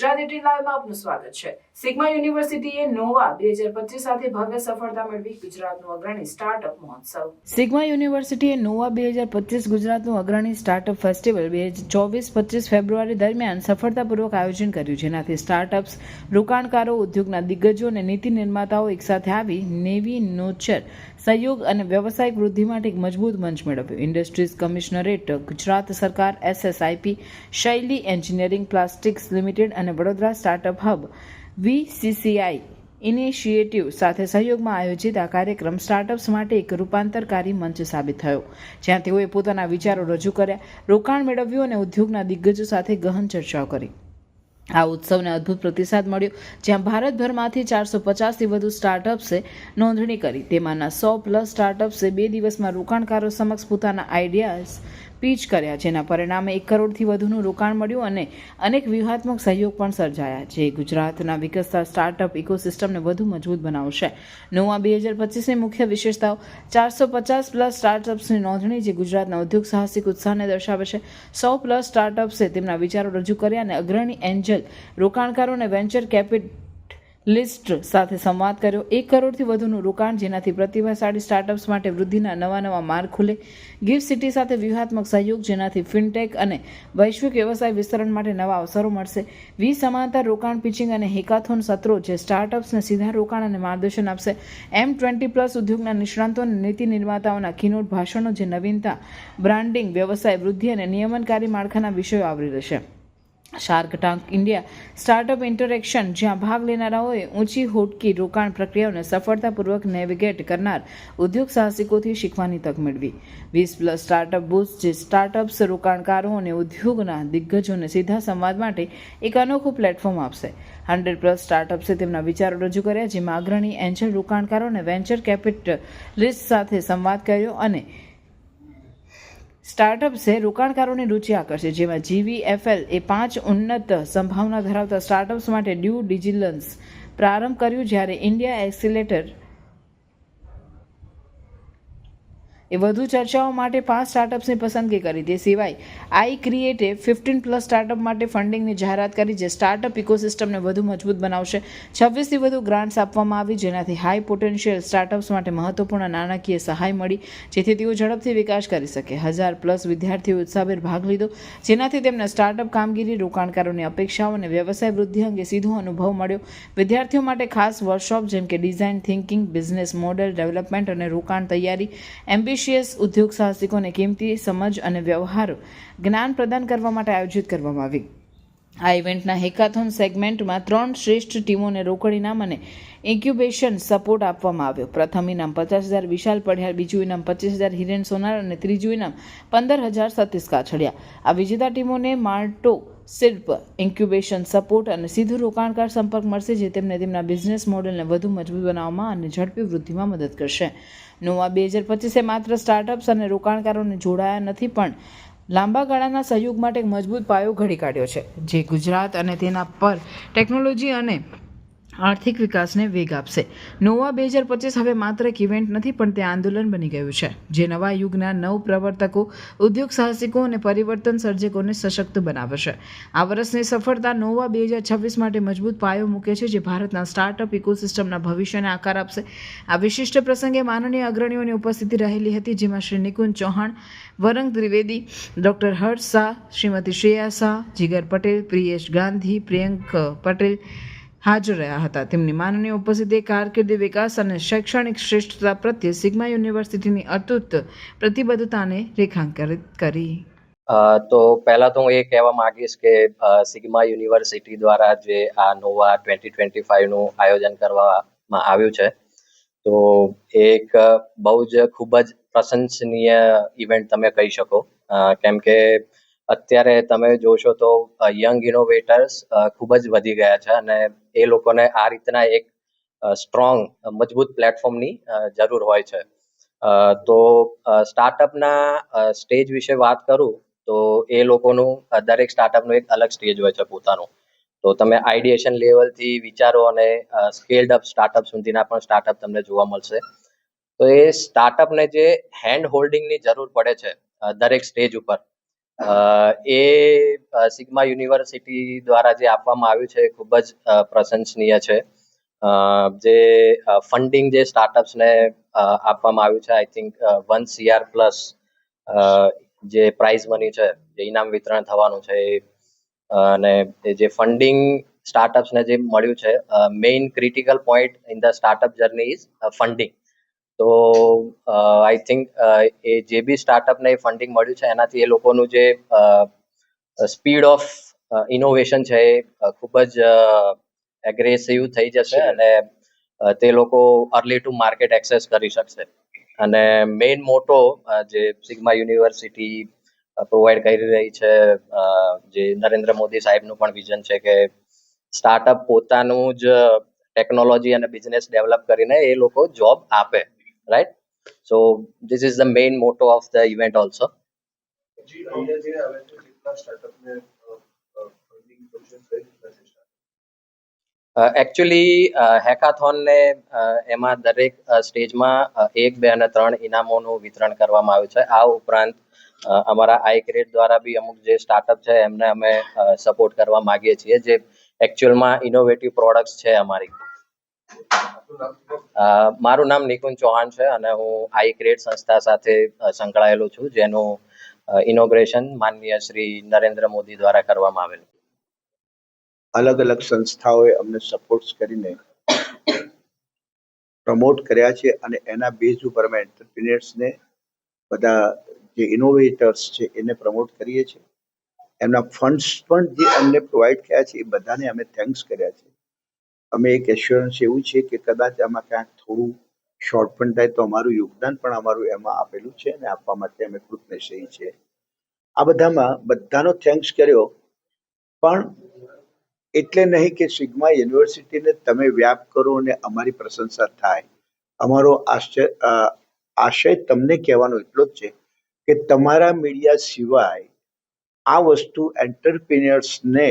Gujarat at લાઈવમાં આપનું સ્વાગત છે. સિગ્મા યુનિવર્સિટીએ નોવા બે હજાર પચીસ સાથે ભવ્ય સફળતા મેળવી ગુજરાતનું અગ્રણી સ્ટાર્ટઅપ મહોત્સવ. સિગ્મા યુનિવર્સિટીએ નોવા બે હજાર પચીસ ગુજરાતનું અગ્રણી સ્ટાર્ટઅપ ફેસ્ટિવલ બે ચોવીસ પચીસ ફેબ્રુઆરી દરમિયાન સફળતાપૂર્વક આયોજન કર્યું, જેનાથી સ્ટાર્ટઅપ્સ રોકાણકારો, ઉદ્યોગના દિગ્ગજો અને નીતિ નિર્માતાઓ એકસાથે આવી નેવી નોચર સહયોગ અને વ્યવસાયિક વૃદ્ધિ માટે એક મજબૂત મંચ મેળવ્યો. ઇન્ડસ્ટ્રીઝ કમિશનરેટ ગુજરાત સરકાર એસએસઆઈપી શૈલી એન્જિનિયરિંગ પ્લાસ્ટિક્સ લિમિટેડ અને Vadodara startup hub VCCI initiative સાથે સહયોગમાં આયોજિત આ કાર્યક્રમ સ્ટાર્ટઅપ્સ માટે એક રૂપાંતરકારી મંચ સાબિત થયો, જ્યાં તેઓએ પોતાના વિચારો રજૂ કર્યા, રોકાણ મેળવ્યું અને ઉદ્યોગના દિગ્ગજો સાથે ગહન ચર્ચાઓ કરી. આ ઉત્સવને અદ્ભુત પ્રતિસાદ મળ્યો, જ્યાં ભારતભરમાંથી ચારસો પચાસથી વધુ સ્ટાર્ટઅપ્સે નોંધણી કરી. તેમાંના સો પ્લસ સ્ટાર્ટઅપ્સે બે દિવસમાં રોકાણકારો સમક્ષ પોતાના આઈડિયાઝ પીચ કર્યા, જેના પરિણામે એક કરોડથી વધુનું રોકાણ મળ્યું અને અનેક વ્યૂહાત્મક સહયોગ પણ સર્જાયા, જે ગુજરાતના વિકસતા સ્ટાર્ટઅપ ઇકોસિસ્ટમને વધુ મજબૂત બનાવશે. નવા બે હજાર પચીસની મુખ્ય વિશેષતાઓ, ચારસો પચાસ પ્લસ સ્ટાર્ટઅપ્સની નોંધણી, જે ગુજરાતના ઉદ્યોગ સાહસિક ઉત્સાહને દર્શાવે છે. સો પ્લસ સ્ટાર્ટઅપ્સે તેમના વિચારો રજૂ કર્યા અને અગ્રણી એન્જલ રોકાણકારો અને વેન્ચર કેપિટલિસ્ટ સાથે સંવાદ કર્યો. એક કરોડથી વધુનું રોકાણ જેનાથી પ્રતિભાશાળી સ્ટાર્ટઅપ્સ માટે વૃદ્ધિના નવા નવા માર્ગ ખુલે. ગિફ્ટ સિટી સાથે વ્યૂહાત્મક સહયોગ જેનાથી ફિનટેક અને વૈશ્વિક વ્યવસાય વિસ્તરણ માટે નવા અવસરો મળશે. વી સમાંતર રોકાણ પિચિંગ અને હેકાથોન સત્રો જે સ્ટાર્ટઅપ્સને સીધા રોકાણ અને માર્ગદર્શન આપશે. એમ ટ્વેન્ટી પ્લસ ઉદ્યોગના નિષ્ણાંતો અને નીતિ નિર્માતાઓના કિનોટ ભાષણો જે નવીનતા બ્રાન્ડિંગ વ્યવસાય વૃદ્ધિ અને નિયમનકારી માળખાના વિષયો આવરી રહેશે shark tank India startup interaction, જ્યાં ભાગ લેનારાઓએ ઊંચી હોટકી રોકાણ પ્રક્રિયાઓને સફળતાપૂર્વક નેવિગેટ કરનાર ઉદ્યોગ સાહસિકોથી શીખવાની તક મેળવી. વીસ પ્લસ સ્ટાર્ટઅપ બૂસ્ટ જે સ્ટાર્ટઅપ્સ, રોકાણકારો અને ઉદ્યોગના દિગ્ગજોને સીધા સંવાદ માટે એક અનોખું પ્લેટફોર્મ આપશે. હંડ્રેડ પ્લસ સ્ટાર્ટઅપ્સે તેમના વિચારો રજૂ કર્યા, જેમાં અગ્રણી એન્જલ રોકાણકારો અને વેન્ચર કેપિટલિસ્ટ સાથે સંવાદ કર્યો અને સ્ટાર્ટઅપ્સે રોકાણકારોની રુચિ આકર્ષે જેમાં જીવીએફએલ એ પાંચ ઉન્નત સંભાવના ધરાવતા સ્ટાર્ટઅપ્સ માટે ડ્યુ ડિજિલન્સ પ્રારંભ કર્યું જ્યારે ઇન્ડિયા એક્સિલેટર એ વધુ ચર્ચાઓ માટે પાંચ સ્ટાર્ટઅપ્સની પસંદગી કરી. તે સિવાય, આઈ ક્રિએટે ફિફ્ટીન પ્લસ સ્ટાર્ટઅપ માટે ફંડિંગની જાહેરાત કરી, જે સ્ટાર્ટઅપ ઇકોસિસ્ટમને વધુ મજબૂત બનાવશે. છવ્વીસથી વધુ ગ્રાન્ટ્સ આપવામાં આવી, જેનાથી હાઈ પોટેન્શિયલ સ્ટાર્ટઅપ્સ માટે મહત્વપૂર્ણ નાણાકીય સહાય મળી, જેથી તેઓ ઝડપથી વિકાસ કરી શકે. હજાર પ્લસ વિદ્યાર્થીઓ ઉત્સાહભેર ભાગ લીધો, જેનાથી તેમને સ્ટાર્ટઅપ કામગીરી, રોકાણકારોની અપેક્ષાઓ અને વ્યવસાય વૃદ્ધિ અંગે સીધો અનુભવ મળ્યો. વિદ્યાર્થીઓ માટે ખાસ વર્કશોપ જેમ કે design thinking business model development અને રોકાણ તૈયારી એમ્બિશિયસ ઉદ્યોગ સાહસિકોને કિંમતી સમજ અને વ્યવહાર જ્ઞાન પ્રદાન કરવા માટે આયોજિત કરવામાં આવી. આ ઇવેન્ટના હેકાથોન સેગમેન્ટમાં ત્રણ શ્રેષ્ઠ ટીમોને રોકડ ઇનામ અને ઇન્ક્યુબેશન સપોર્ટ આપવામાં આવ્યો. પ્રથમ ઇનામ પચાસ હજાર, વિશાલ પઢિયાર, બીજું ઇનામ પચીસ હજાર, હિરેન સોનાર અને ત્રીજું ઇનામ પંદર હજાર સતીશ કાછડિયા. આ વિજેતા ટીમોને માર્ટો શિલ્પ, ઇન્ક્યુબેશન સપોર્ટ અને સીધું રોકાણકાર સંપર્ક મળશે જે તેમને તેમના બિઝનેસ મોડેલને વધુ મજબૂત બનાવવામાં અને ઝડપી વૃદ્ધિમાં મદદ કરશે. નોવા બે હજાર પચીસે માત્ર સ્ટાર્ટઅપ્સ અને રોકાણકારોને જોડાયા નથી, પણ લાંબા ગાળાના સહયોગ માટે એક મજબૂત પાયો ઘડી કાઢ્યો છે, જે ગુજરાત અને તેના પર ટેકનોલોજી અને આર્થિક વિકાસને વેગ આપશે. નોવા બે હજાર પચીસ હવે માત્ર એક ઇવેન્ટ નથી, પણ તે આંદોલન બની ગયું છે, જે નવા યુગના નવ પ્રવર્તકો, ઉદ્યોગ સાહસિકો અને પરિવર્તન સર્જકોને સશક્ત બનાવે છે આ વર્ષની સફળતા નોવા બે હજાર છવ્વીસ માટે મજબૂત પાયો મૂકે છે, જે ભારતના સ્ટાર્ટઅપ ઇકોસિસ્ટમના ભવિષ્યને આકાર આપશે. આ વિશિષ્ટ પ્રસંગે માનનીય અગ્રણીઓની ઉપસ્થિતિ રહેલી હતી, જેમાં શ્રી નિકુંજ ચૌહાણ, વરંગ ત્રિવેદી ડૉક્ટર હર્ષ શાહ, શ્રીમતી શ્રેયા શાહ, જીગર પટેલ, પ્રિયેશ ગાંધી, પ્રિયંક પટેલ હાજર રહ્યા હતા. તેમની માનનીય ઉપસ્થિતિ કારકિર્દી વિકાસ અને શૈક્ષણિક શ્રેષ્ઠતા પ્રત્યે સિગ્મા યુનિવર્સિટીની અતૂટ પ્રતિબદ્ધતાને રેખાંકિત કરી. તો પહેલાં તો હું એ કહેવા માંગીશ કે સિગ્મા યુનિવર્સિટી દ્વારા જે આ નોવા ટ્વેન્ટી ટ્વેન્ટી ફાઇવનું આયોજન કરવામાં આવ્યું છે, તો એક બહુ જ ખૂબ જ પ્રશંસનીય ઇવેન્ટ તમે કહી શકો. કેમ કે અત્યારે તમે જોશો તો યંગ ઇનોવેટર્સ ખૂબ જ વધી ગયા છે અને એ લોકોને આ રીતના એક સ્ટ્રોંગ મજબૂત પ્લેટફોર્મની જરૂર હોય છે. તો સ્ટાર્ટઅપના સ્ટેજ વિશે વાત કરું તો એ લોકોનું દરેક સ્ટાર્ટઅપનું એક અલગ સ્ટેજ હોય છે પોતાનું. તો તમે આઈડિએશન લેવલથી વિચારો અને સ્કેલ્ડ અપ સ્ટાર્ટઅપ સુધીના પણ સ્ટાર્ટઅપ તમને જોવા મળશે. તો એ સ્ટાર્ટઅપને જે હેન્ડ હોલ્ડિંગની જરૂર પડે છે દરેક સ્ટેજ ઉપર એ સિગ્મા યુનિવર્સિટી દ્વારા જે આપવામાં આવ્યું છે એ ખૂબ જ પ્રશંસનીય છે. જે ફંડિંગ જે સ્ટાર્ટઅપ્સને આપવામાં આવ્યું છે I think one CR plus જે પ્રાઇઝ મની છે, જે ઇનામ વિતરણ થવાનું છે એ અને જે ફંડિંગ સ્ટાર્ટઅપ્સને જે મળ્યું છે main critical point in the startup journey is funding તો આઈ થિંક એ જે બી સ્ટાર્ટઅપને ફંડિંગ મળ્યું છે એનાથી એ લોકોનું જે સ્પીડ ઓફ ઇનોવેશન છે એ ખૂબ જ એગ્રેસિવ થઈ જશે અને તે લોકો અર્લી ટુ માર્કેટ એક્સેસ કરી શકશે. અને મેઇન મોટો જે સિગ્મા યુનિવર્સિટી પ્રોવાઈડ કરી રહી છે જે નરેન્દ્ર મોદી સાહેબનું પણ વિઝન છે કે સ્ટાર્ટઅપ પોતાનું જ ટેકનોલોજી અને બિઝનેસ ડેવલપ કરીને એ લોકો જોબ આપે. Right so this is the main motto of the event also. જી અહીંયા જે આવે છે કેટલા સ્ટાર્ટઅપને ફંડિંગ પ્રોસેસ કઈ રીતના છે એકચ્યુઅલી હેકાથોનને એમાં દરેક સ્ટેજમાં એક બે અને ત્રણ ઇનામોનું વિતરણ કરવામાં આવ્યું છે. આ ઉપરાંત અમારા આઈ ક્રેડ દ્વારા બી અમુક જે સ્ટાર્ટઅપ છે એમને અમે સપોર્ટ કરવા માગીએ છીએ. જે એકચ્યુઅલમાં ઇનોવેટિવ પ્રોડક્ટ્સ છે અમારી. મારું નામ નિકુંજ ચૌહાણ છે અને હું આઈ ક્રિએટ સંસ્થા સાથે સંકળાયેલો છું, જેનું ઇનોગ્રેશન માનનીય શ્રી નરેન્દ્ર મોદી દ્વારા કરવામાં આવેલું. અલગ અલગ સંસ્થાઓએ અમને સપોર્ટ કરીને પ્રમોટ કર્યા છે અને એના બેઝ ઉપર અમે એન્ટરપ્રિન્યર્સને બધા જે ઇનોવેટર્સ છે એને પ્રમોટ કરીએ છીએ. એમના ફંડ્સ પણ જે અમને પ્રોવાઈડ થયા છે એ બધાને અમે થેન્ક્સ કર્યા છે. અમે એક એશ્યોરન્સ એવું છે કે કદાચ આમાં ક્યાંક થોડું શોર્ટ પણ થાય તો અમારું યોગદાન પણ અમારું એમાં આપેલું છે અને આપવા માટે અમે કૃતજ્ઞ છે. આ બધામાં બધાનો થેન્ક્સ કર્યો, પણ એટલે નહીં કે સિગ્મા યુનિવર્સિટીને તમે વ્યાપ કરો અને અમારી પ્રશંસા થાય. અમારો આશ્ચર્ય આશય તમને કહેવાનો એટલો જ છે કે તમારા મીડિયા સિવાય આ વસ્તુ એન્ટરપ્રિન્યર્સને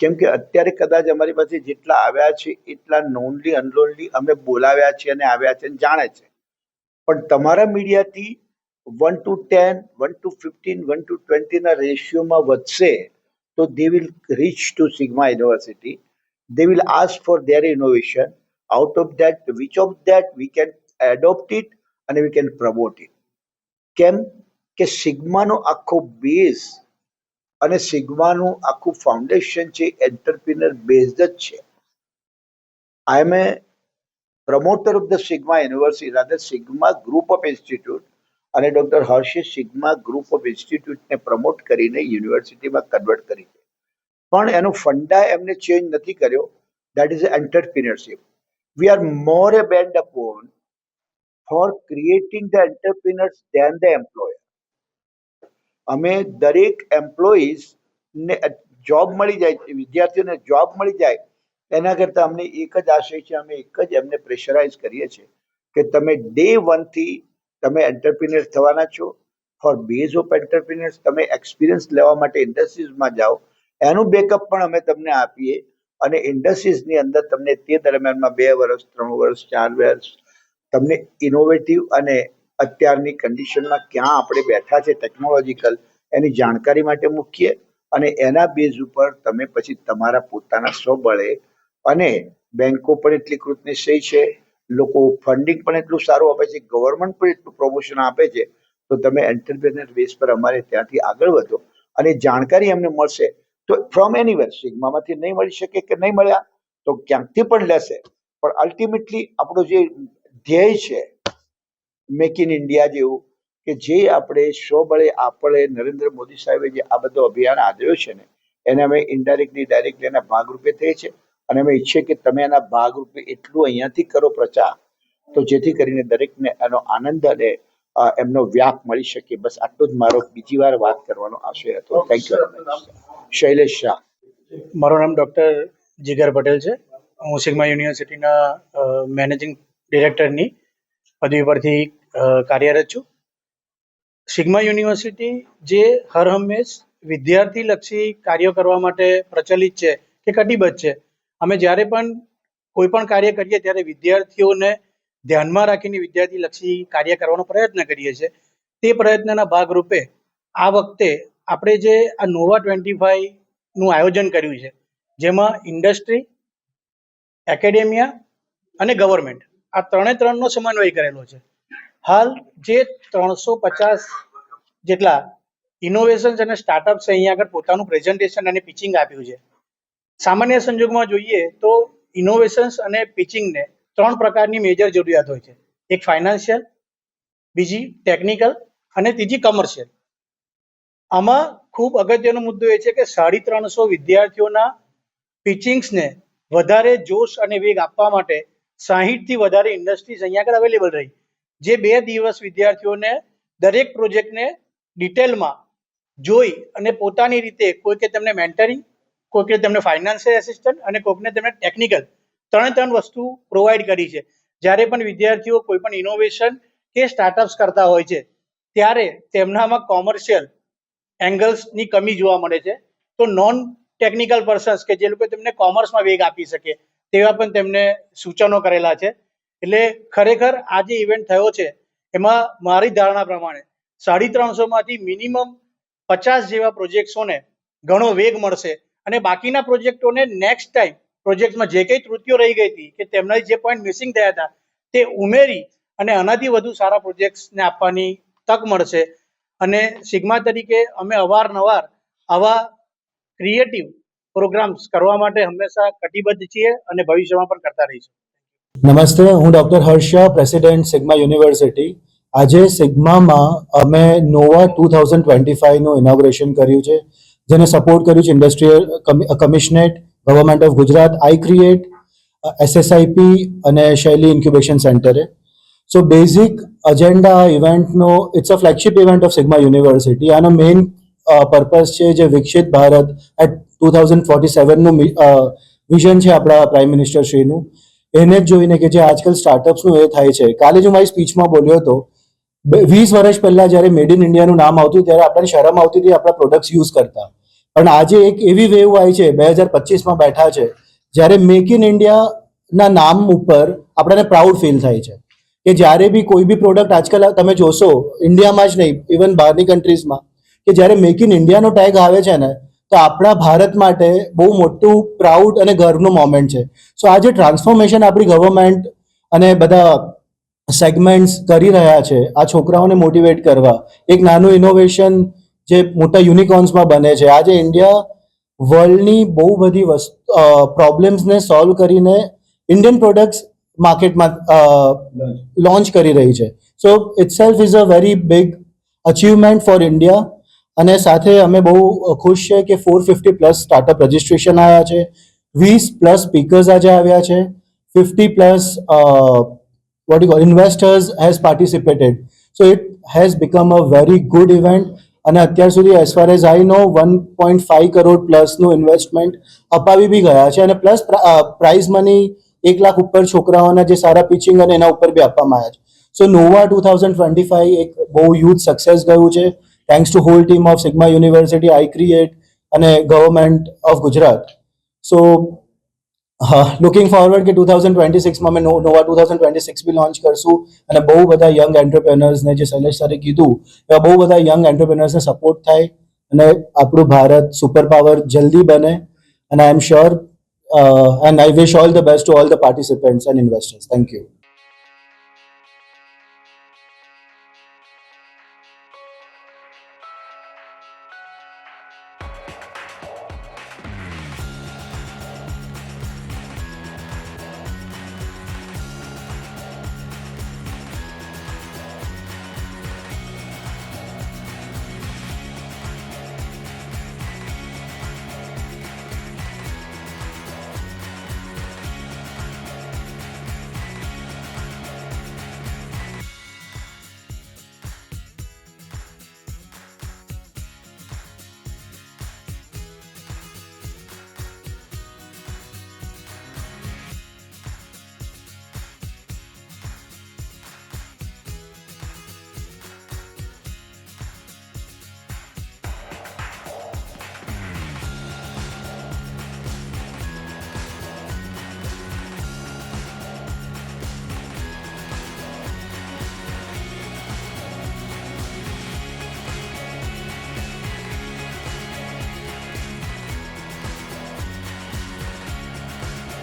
કેમ કે અત્યારે કદાચ અમારી પાસે જેટલા આવ્યા છે, એટલા નોનલી, અનલોનલી અમે બોલાવ્યા છે અને આવ્યા છે અને જાણે છે. પણ તમારા મીડિયાથી one two ten one two fifteen one two ટ્વેન્ટીના રેશિયોમાં વધશે તો they will reach to Sigma University they will ask for their innovation out of that which of that we can adopt it અને વી કેન પ્રમોટ ઇટ કેમ કે સિગ્માનો આખો base અને સિગ્માનું આખું foundation છે એન્ટરપ્રિનર બેઝડ જ છે. I am a promoter of the Sigma University rather Sigma group of institute અને ડોક્ટર હર્ષે સિગ્મા ગ્રુપ ઓફ ઇન્સ્ટિટ્યૂટને પ્રમોટ કરીને યુનિવર્સિટીમાં કન્વર્ટ કરી છે. પણ એનો ફંડા એમને ચેન્જ નથી કર્યો that is entrepreneurship we are more a bend upon for creating the entrepreneurs then the employer અમે દરેક એમ્પ્લોઈઝ ને જોબ મળી જાય, વિદ્યાર્થીઓને જોબ મળી જાય, એના કરતાં અમને એક જ આશય છે, અમે એક જ એમને પ્રેશરાઇઝ કરીએ છીએ કે તમે ડે વનથી તમે એન્ટરપ્રિનર થવાના છો. ફોર બેઝ ઓફ એન્ટરપ્રિનર્સ તમે એક્સપિરિયન્સ લેવા માટે ઇન્ડસ્ટ્રીઝમાં જાઓ. એનું બેકઅપ પણ અમે તમને આપીએ અને ઇન્ડસ્ટ્રીઝની અંદર તમને તે દરમિયાનમાં બે વર્ષ, ત્રણ વર્ષ, ચાર વર્ષ તમને ઇનોવેટિવ અને અત્યારની કન્ડિશનમાં ક્યાં આપણે બેઠા છે ટેકનોલોજીકલ એની જાણકારી માટે મૂકીએ અને એના બેઝ ઉપર તમે પછી તમારા પોતાના સ્વબળે અને બેંકો પણ એટલી કૃતનિશ્ચય છે, લોકો ફંડિંગ પણ એટલું સારું આપે છે ગવર્મેન્ટ પણ એટલું પ્રમોશન આપે છે, તો તમે એન્ટરપ્રેનર બેઝ પર અમારે ત્યાંથી આગળ વધો અને જાણકારી એમને મળશે. તો ફ્રોમ એનીવેર સિગ્મામાંથી નહીં મળી શકે કે નહીં મળ્યા, તો ક્યાંકથી પણ લેશે. પણ અલ્ટિમેટલી આપણું જે ધ્યેય છે મેક ઇન ઇન્ડિયા જેવું કે જે આપણે સ્વબળે આપણે નરેન્દ્ર મોદી સાહેબે જે આ બધો અભિયાન આદર્યો છે ને એને અમે ઇન્ડાયરેક્ટલી ડાયરેક્ટલી એના ભાગરૂપે થઈ છે. અને અમે ઈચ્છીએ કે તમે એના ભાગરૂપે એટલું અહીંયાથી કરો પ્રચાર તો જેથી કરીને દરેકને એનો આનંદ અને એમનો વ્યાપ મળી શકે. બસ આટલો જ મારો બીજી વાર વાત કરવાનો આશય હતો. Thank you Shailesh Shah. મારું નામ ડૉક્ટર જીગર પટેલ છે. હું સિગ્મા યુનિવર્સિટીના મેનેજિંગ ડિરેક્ટરની પદવી પરથી કાર્યરત છું. સિગ્મા યુનિવર્સિટી જે હર હંમેશ વિદ્યાર્થીલક્ષી કાર્યો કરવા માટે પ્રચલિત છે કે કટિબદ્ધ છે. અમે જ્યારે પણ કોઈ પણ કાર્ય કરીએ ત્યારે વિદ્યાર્થીઓને ધ્યાનમાં રાખીને વિદ્યાર્થીલક્ષી કાર્ય કરવાનો પ્રયત્ન કરીએ છીએ. તે પ્રયત્નના ભાગરૂપે આ વખતે આપણે જે આ નોવા ટ્વેન્ટી ફાઈવનું આયોજન કર્યું છે, જેમાં ઇન્ડસ્ટ્રી, એકેડેમિયા અને ગવર્મેન્ટ આ ત્રણે ત્રણનો સમન્વય કરેલો છે. હાલ જે ત્રણસો પચાસ જેટલા ઇનોવેશન્સ અને સ્ટાર્ટઅપ્સ અહીંયા આગળ પોતાનું પ્રેઝન્ટેશન અને પિચિંગ આપ્યું છે. સામાન્ય સંજોગમાં જોઈએ તો ઇનોવેશન્સ અને પિચિંગને ત્રણ પ્રકારની મેજર જરૂરિયાત હોય છે. એક ફાઇનાન્શિયલ બીજી ટેકનિકલ અને ત્રીજી કમર્શિયલ આમાં ખૂબ અગત્યનો મુદ્દો એ છે કે સાડી ત્રણસો વિદ્યાર્થીઓના પિચિંગ્સને વધારે જોશ અને વેગ આપવા માટે સાહીઠથી વધારે ઇન્ડસ્ટ્રીઝ અહીંયા આગળ અવેલેબલ રહી. જે બે દિવસ વિદ્યાર્થીઓને દરેક પ્રોજેક્ટને ડિટેલમાં જોઈ અને પોતાની રીતે કોઈકે તેમને મેન્ટરિંગ, કોઈકે તેમને ફાઇનાન્શિયલ એસિસ્ટન્ટ અને કોઈકને તેમને ટેકનિકલ ત્રણે ત્રણ વસ્તુ પ્રોવાઈડ કરી છે. જ્યારે પણ વિદ્યાર્થીઓ કોઈ પણ ઇનોવેશન કે સ્ટાર્ટઅપ્સ કરતા હોય છે, ત્યારે તેમનામાં કોમર્શિયલ એંગલ્સની કમી જોવા મળે છે. તો નોન ટેકનિકલ પર્સન્સ કે જે લોકો તેમને કોમર્સમાં વેગ આપી શકે, તેવા પણ તેમને સૂચનો કરેલા છે. એટલે ખરેખર આ જે ઇવેન્ટ થયો છે, એમાં મારી ધારણા પ્રમાણે સાડી ત્રણસોમાંથી મિનિમમ પચાસ જેવા પ્રોજેક્ટ્સોને ઘણો વેગ મળશે અને બાકીના પ્રોજેક્ટોને નેક્સ્ટ ટાઈમ પ્રોજેક્ટમાં જે કંઈ ત્રુટિઓ રહી ગઈ હતી કે તેમના જે પોઈન્ટ મિસિંગ થયા હતા, તે ઉમેરી અને આનાથી વધુ સારા પ્રોજેક્ટ્સને આપવાની તક મળશે. અને સિગ્મા તરીકે અમે અવારનવાર આવા ક્રિએટિવ પ્રોગ્રામ્સ કરવા માટે હંમેશા કટિબદ્ધ છીએ અને ભવિષ્યમાં પણ કરતા રહીશું. નમસ્તે, હું doctor Harsha, president Sigma University. આજે સિગ્મામાં અમે નોવા ટુ થાઉઝન્ડ ટ્વેન્ટી ફાઇવનું ઇનોગ્રેશન કર્યું છે, જેને સપોર્ટ કર્યું છે industrial commissionerate, government of Gujarat, iCreate, SSIP અને શૈલી ઇન્ક્યુબેશન સેન્ટરે. So basic agenda ઇવેન્ટનો it's a flagship event of Sigma University આનો મેઇન પર્પઝ છે જે વિકસિત Bharat at two thousand forty સેવનનું vision છે આપણા પ્રાઇમ મિનિસ્ટર શ્રીનું. એને જ જોઈને કે જે આજકાલ સ્ટાર્ટઅપ્સનું એ થાય છે. કાલે જ હું મારી સ્પીચમાં બોલ્યો હતો વીસ વર્ષ પહેલા જ્યારે મેડ ઇન ઇન્ડિયાનું નામ આવતું ત્યારે આપણને શરમ આવતી હતી આપણા પ્રોડક્ટ્સ યુઝ કરતા. પણ આજે એક એવી વેવ આવી છે, બે હજાર પચીસમાં બેઠા છે, જ્યારે મેક ઇન ઇન્ડિયાના નામ ઉપર આપણને પ્રાઉડ ફીલ થાય છે. કે જ્યારે બી કોઈ બી પ્રોડક્ટ આજકાલ તમે જોશો ઇન્ડિયામાં જ નહીં ઇવન બહારની કન્ટ્રીઝમાં કે જ્યારે મેક ઇન ઇન્ડિયાનો ટેગ આવે છે ને તો આપણા ભારત માટે બહુ મોટું પ્રાઉડ અને ગર્વનું મોમેન્ટ છે. સો આ જે ટ્રાન્સફોર્મેશન આપણી ગવર્મેન્ટ અને બધા સેગમેન્ટ્સ કરી રહ્યા છે આ છોકરાઓને મોટિવેટ કરવા એક નાનું ઇનોવેશન જે મોટા યુનિકોર્ન્સમાં બને છે. આજે ઇન્ડિયા વર્લ્ડની બહુ બધી વસ્તુ પ્રોબ્લેમ્સને સોલ્વ કરીને ઇન્ડિયન પ્રોડક્ટ્સ માર્કેટમાં લોન્ચ કરી રહી છે. So itself is a very big achievement for India અને સાથે અમે બહુ ખુશ છે કે for fifty plus startup registration આવ્યા છે. વીસ પ્લસ સ્પીકર્સ આજે આવ્યા છે. Fifty plus what you call investors has participated so it has become a very good event અને અત્યાર સુધી as far as I know one point five crore પ્લસનું investment અપાવી બી ગયા છે અને પ્લસ પ્રાઇઝ મની એક લાખ ઉપર છોકરાઓના જે સારા પિચિંગ અને એના ઉપર બી આપવામાં આવ્યા છે. So Nova two thousand twenty five એક બહુ યુથ સક્સેસ ગયું છે. Thanks to whole team of Sigma University iCreate અને ગવર્મેન્ટ ઓફ ગુજરાત સો હા લુકિંગ ફોરવર્ડ કે ટુ થાઉઝન્ડ ટ્વેન્ટી સિક્સમાં અમે Nova two thousand twenty six બી લોન્ચ કરશું અને બહુ બધા યંગ એન્ટરપ્રેનર્સને જે શૈલેષ સરે કીધું એવા બહુ બધા યંગ એન્ટરપ્રેનર્સને સપોર્ટ થાય અને આપણું ભારત સુપર પાવર જલ્દી બને અને I am sure and I wish all the best to all the participants and investors thank you